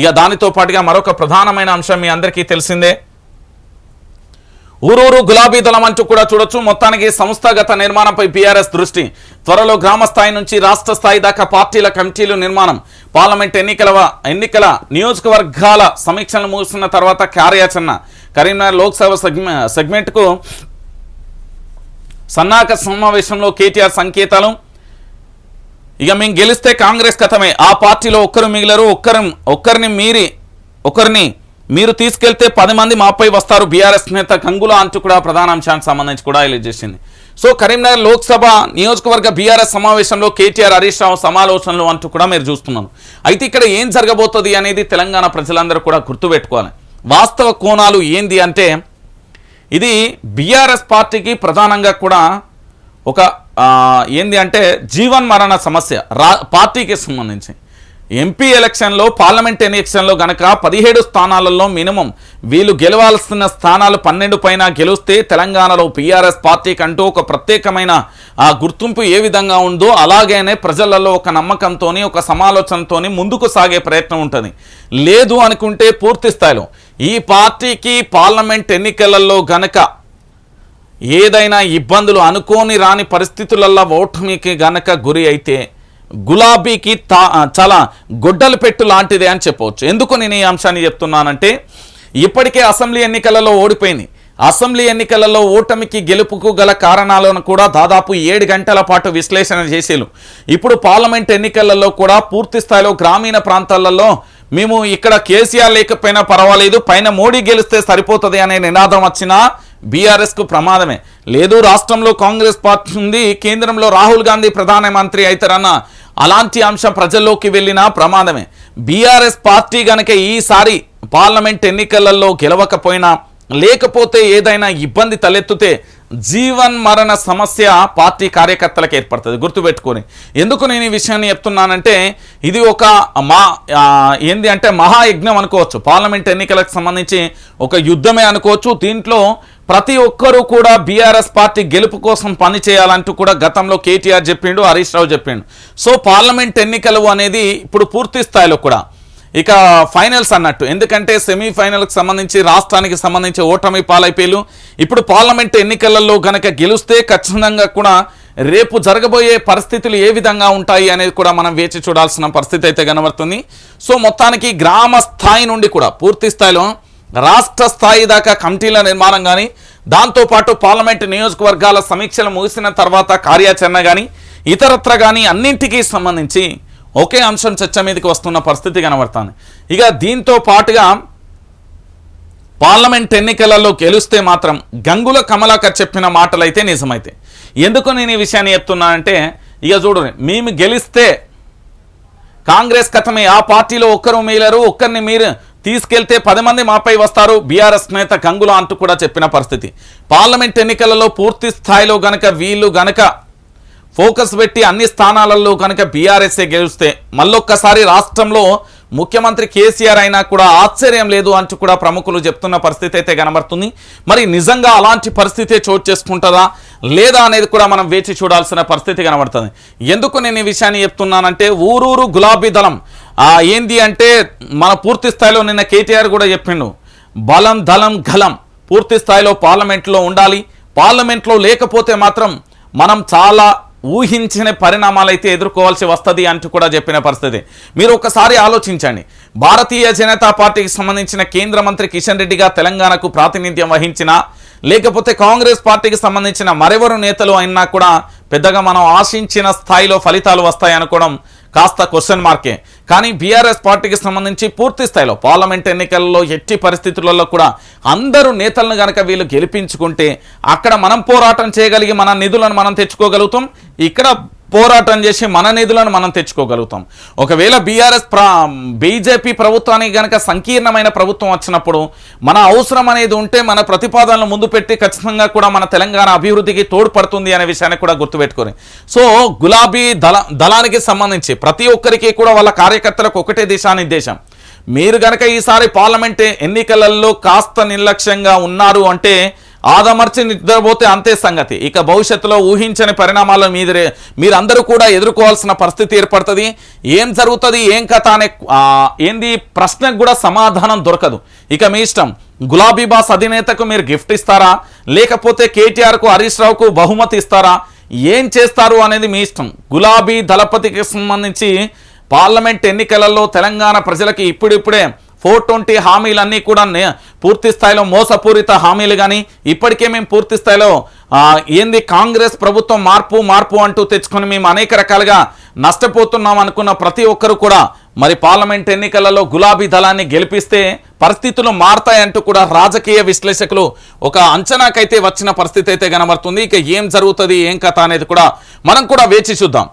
ఇక దానితో పాటుగా మరొక ప్రధానమైన అంశం మీ అందరికీ తెలిసిందే. ఊరూరు గులాబీ దళం అంటూ కూడా చూడొచ్చు. మొత్తానికి సంస్థాగత నిర్మాణంపై బీఆర్ఎస్ దృష్టి. త్వరలో గ్రామ స్థాయి నుంచి రాష్ట్ర స్థాయి దాకా పార్టీల కమిటీలు నిర్మాణం. పార్లమెంట్ ఎన్నికల ఎన్నికల నియోజకవర్గాల సమీక్షలు ముగిసిన తర్వాత కార్యాచరణ. కరీంనగర్ లోక్సభ సెగ్మెంట్కు సన్నాహక సమావేశంలో కేటీఆర్ సంకేతాలు. ఇక మేము గెలిస్తే కాంగ్రెస్ కథమే. ఆ పార్టీలో ఒక్కరు మిగిలరు ఒక్కరు ఒక్కరిని మీరి ఒకరిని మీరు తీసుకెళ్తే పది మంది మాపై వస్తారు. బీఆర్ఎస్ నేత గంగుల అంటూ కూడా ప్రధాన అంశానికి సంబంధించి కూడా హైలైట్ చేసింది. సో కరీంనగర్ లోక్సభ నియోజకవర్గ బీఆర్ఎస్ సమావేశంలో కేటీఆర్ హరీష్ రావు సమాలోచనలు అంటూ కూడా మీరు చూస్తున్నారు. అయితే ఇక్కడ ఏం జరగబోతుంది అనేది తెలంగాణ ప్రజలందరూ కూడా గుర్తుపెట్టుకోవాలి వాస్తవ కోణాలు ఏంది అంటే ఇది బీఆర్ఎస్ పార్టీకి ప్రధానంగా కూడా ఒక ఏంది అంటే జీవన్ మరణ సమస్య రా పార్టీకి సంబంధించి. ఎంపీ ఎలక్షన్లో పార్లమెంట్ ఎలక్షన్లో గనక పదిహేడు స్థానాలలో మినిమం వీళ్ళు గెలవాల్సిన స్థానాలు పన్నెండు పైన గెలిస్తే తెలంగాణలో పీఆర్ఎస్ పార్టీకి అంటూ ఒక ప్రత్యేకమైన ఆ గుర్తింపు ఏ విధంగా ఉందో అలాగనే ప్రజలలో ఒక నమ్మకంతో ఒక సమాలోచనతో ముందుకు సాగే ప్రయత్నం ఉంటుంది. లేదు అనుకుంటే పూర్తి స్థాయిలో ఈ పార్టీకి పార్లమెంట్ ఎన్నికలలో గనక ఏదైనా ఇబ్బందులు అనుకోని రాని పరిస్థితులల్లో ఓటమికి గనక గురి అయితే గులాబీకి తా చాలా గొడ్డలు పెట్టు లాంటిదే అని చెప్పవచ్చు. ఎందుకు నేను ఈ అంశాన్ని చెప్తున్నానంటే ఇప్పటికే అసెంబ్లీ ఎన్నికలలో ఓడిపోయింది. అసెంబ్లీ ఎన్నికలలో ఓటమికి గెలుపుకు గల కారణాలను కూడా దాదాపు ఏడు గంటల పాటు విశ్లేషణ చేసేలు. ఇప్పుడు పార్లమెంట్ ఎన్నికలలో కూడా పూర్తి స్థాయిలో గ్రామీణ ప్రాంతాలలో మేము ఇక్కడ కేసీఆర్ లేకపోయినా పర్వాలేదు పైన మోడీ గెలిస్తే సరిపోతుంది అనే నినాదం వచ్చినా బీఆర్ఎస్కు ప్రమాదమే. లేదు రాష్ట్రంలో కాంగ్రెస్ పార్టీ ఉంది కేంద్రంలో రాహుల్ గాంధీ ప్రధానమంత్రి అవుతారన్న అలాంటి అంశం ప్రజల్లోకి వెళ్ళినా ప్రమాదమే. బీఆర్ఎస్ పార్టీ గనక ఈసారి పార్లమెంట్ ఎన్నికలలో గెలవకపోయినా లేకపోతే ఏదైనా ఇబ్బంది తలెత్తితే జీవన్ మరణ సమస్య పార్టీ కార్యకర్తలకు ఏర్పడుతుంది. గుర్తుపెట్టుకొని. ఎందుకు నేను ఈ విషయాన్ని చెప్తున్నానంటే ఇది ఒక మా ఏంది అంటే మహాయజ్ఞం అనుకోవచ్చు. పార్లమెంట్ ఎన్నికలకు సంబంధించి ఒక యుద్ధమే అనుకోవచ్చు. దీంట్లో ప్రతి ఒక్కరూ కూడా బీఆర్ఎస్ పార్టీ గెలుపు కోసం పని చేయాలంటూ కూడా గతంలో కేటీఆర్ చెప్పిండు హరీష్ రావు చెప్పిండు. సో పార్లమెంట్ ఎన్నికలు అనేది ఇప్పుడు పూర్తి స్థాయిలో కూడా ఇక ఫైనల్స్ అన్నట్టు. ఎందుకంటే సెమీఫైనల్కి సంబంధించి రాష్ట్రానికి సంబంధించి ఓటమి పాలైపోయిలు ఇప్పుడు పార్లమెంట్ ఎన్నికలలో గనక గెలిస్తే ఖచ్చితంగా కూడా రేపు జరగబోయే పరిస్థితులు ఏ విధంగా ఉంటాయి అనేది కూడా మనం వేచి చూడాల్సిన పరిస్థితి అయితే కనబడుతుంది. సో మొత్తానికి గ్రామ స్థాయి నుండి కూడా పూర్తి స్థాయిలో రాష్ట్ర స్థాయి దాకా కమిటీల నిర్మాణం కానీ దాంతోపాటు పార్లమెంట్ నియోజకవర్గాల సమీక్షలు ముగిసిన తర్వాత కార్యాచరణ కానీ ఇతరత్ర కానీ అన్నింటికీ సంబంధించి ఒకే అంశం చర్చ మీదకి వస్తున్న పరిస్థితి కనబడుతుంది. ఇక దీంతో పాటుగా పార్లమెంట్ ఎన్నికలలో గెలిస్తే మాత్రం గంగుల కమలాకర్ చెప్పిన మాటలైతే నిజమైతే. ఎందుకు నేను ఈ విషయాన్ని చెప్తున్నానంటే ఇక చూడండి మేము గెలిస్తే కాంగ్రెస్ కథమే ఆ పార్టీలో ఒక్కరు మీలరు ఒక్కరిని మీరు తీసుకెళ్తే పది మంది మాపై వస్తారు. బీఆర్ఎస్ నేత గంగుల అంటూ కూడా చెప్పిన పరిస్థితి. పార్లమెంట్ ఎన్నికలలో పూర్తి స్థాయిలో గనక వీళ్ళు గనక ఫోకస్ పెట్టి అన్ని స్థానాలలో కనుక బీఆర్ఎస్ఏ గెలిస్తే మళ్ళొక్కసారి రాష్ట్రంలో ముఖ్యమంత్రి కేసీఆర్ అయినా కూడా ఆశ్చర్యం లేదు అంటూ కూడా ప్రముఖులు చెప్తున్న పరిస్థితి అయితే కనబడుతుంది. మరి నిజంగా అలాంటి పరిస్థితే చోటు చేసుకుంటుందా? లేదా అనేది కూడా మనం వేచి చూడాల్సిన పరిస్థితి కనబడుతుంది. ఎందుకు నేను ఈ విషయాన్ని చెప్తున్నానంటే ఊరూరు గులాబీ దళం ఏంది అంటే మన పూర్తి స్థాయిలో నిన్న కేటీఆర్ కూడా చెప్పిండు. బలం దళం గలం పూర్తి స్థాయిలో పార్లమెంట్లో ఉండాలి. పార్లమెంట్లో లేకపోతే మాత్రం మనం చాలా ఊహించిన పరిణామాలు అయితే ఎదుర్కోవాల్సి వస్తుంది అంటూ కూడా చెప్పిన పరిస్థితి. మీరు ఒకసారి ఆలోచించండి. భారతీయ జనతా పార్టీకి సంబంధించిన కేంద్ర మంత్రి కిషన్ రెడ్డిగా తెలంగాణకు ప్రాతినిధ్యం వహించిన లేకపోతే కాంగ్రెస్ పార్టీకి సంబంధించిన మరెవరు నేతలు అయినా కూడా పెద్దగా మనం ఆశించిన స్థాయిలో ఫలితాలు వస్తాయనుకోవడం కాస్త క్వశ్చన్ మార్కే. కానీ బీఆర్ఎస్ పార్టీకి సంబంధించి పూర్తి స్థాయిలో పార్లమెంట్ ఎన్నికల్లో ఎట్టి పరిస్థితులలో కూడా అందరూ నేతలను గనక వీళ్ళు గెలిపించుకుంటే అక్కడ మనం పోరాటం చేయగలిగి మన నిధులను మనం తెచ్చుకోగలుగుతాం. ఇక్కడ పోరాటం చేసి మన నిధులను మనం తెచ్చుకోగలుగుతాం. ఒకవేళ బీఆర్ఎస్ ప్ర బీజేపీ ప్రభుత్వానికి కనుక సంకీర్ణమైన ప్రభుత్వం వచ్చినప్పుడు మన అవసరం అనేది ఉంటే మన ప్రతిపాదనలు ముందు పెట్టి ఖచ్చితంగా కూడా మన తెలంగాణ అభివృద్ధికి తోడ్పడుతుంది అనే విషయాన్ని కూడా గుర్తుపెట్టుకొని. సో గులాబీ దళ దళానికి సంబంధించి ప్రతి ఒక్కరికి కూడా వాళ్ళ కార్యకర్తలకు ఒకటే దిశానిర్దేశం. మీరు గనక ఈసారి పార్లమెంట్ ఎన్నికలలో కాస్త నిర్లక్ష్యంగా ఉన్నారు అంటే ఆదమర్చి నిద్రపోతే అంతే సంగతి. ఇక భవిష్యత్తులో ఊహించని పరిణామాలు మీదరే మీరందరూ కూడా ఎదుర్కోవాల్సిన పరిస్థితి ఏర్పడుతుంది. ఏం జరుగుతుంది ఏం కథ అనే ఏంది ప్రశ్నకు కూడా సమాధానం దొరకదు. ఇక మీ ఇష్టం. గులాబీ బాస్ అధినేతకు మీరు గిఫ్ట్ ఇస్తారా? లేకపోతే కేటీఆర్కు హరీష్ రావుకు బహుమతి ఇస్తారా? ఏం చేస్తారు అనేది మీ ఇష్టం. గులాబీ దళపతికి సంబంధించి పార్లమెంట్ ఎన్నికలలో తెలంగాణ ప్రజలకి ఇప్పుడిప్పుడే ఫోర్ ట్వంటీ హామీలన్నీ కూడా పూర్తి స్థాయిలో మోసపూరిత హామీలు కానీ ఇప్పటికే మేము పూర్తి స్థాయిలో ఏంది కాంగ్రెస్ ప్రభుత్వం మార్పు మార్పు అంటూ తెచ్చుకొని మేము అనేక రకాలుగా నష్టపోతున్నాం అనుకున్న ప్రతి ఒక్కరు కూడా మరి పార్లమెంట్ ఎన్నికలలో గులాబీ దళాన్ని గెలిపిస్తే పరిస్థితులు మారతాయంటూ కూడా రాజకీయ విశ్లేషకులు ఒక అంచనాకైతే వచ్చిన పరిస్థితి అయితే కనబడుతుంది. ఇక ఏం జరుగుతుంది ఏం కథ అనేది కూడా మనం కూడా వేచి చూద్దాం.